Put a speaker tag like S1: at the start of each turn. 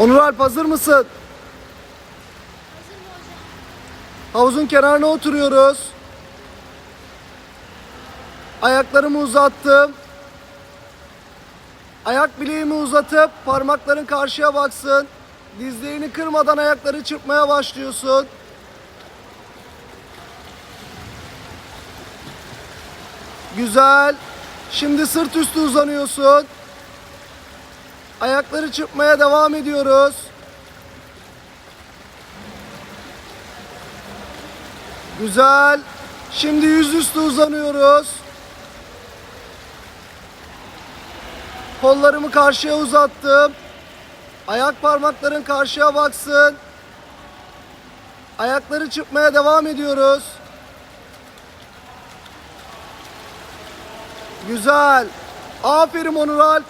S1: Onur Alp hazır mısın? Havuzun kenarına oturuyoruz. Ayaklarımı uzattım. Ayak bileğimi uzatıp parmakların karşıya baksın. Dizlerini kırmadan ayakları çırpmaya başlıyorsun. Güzel. Şimdi sırt üstü uzanıyorsun. Ayakları çırpmaya devam ediyoruz. Güzel. Şimdi yüzüstü uzanıyoruz. Kollarımı karşıya uzattım. Ayak parmakların karşıya baksın. Ayakları çırpmaya devam ediyoruz. Güzel. Aferin Onur Alp.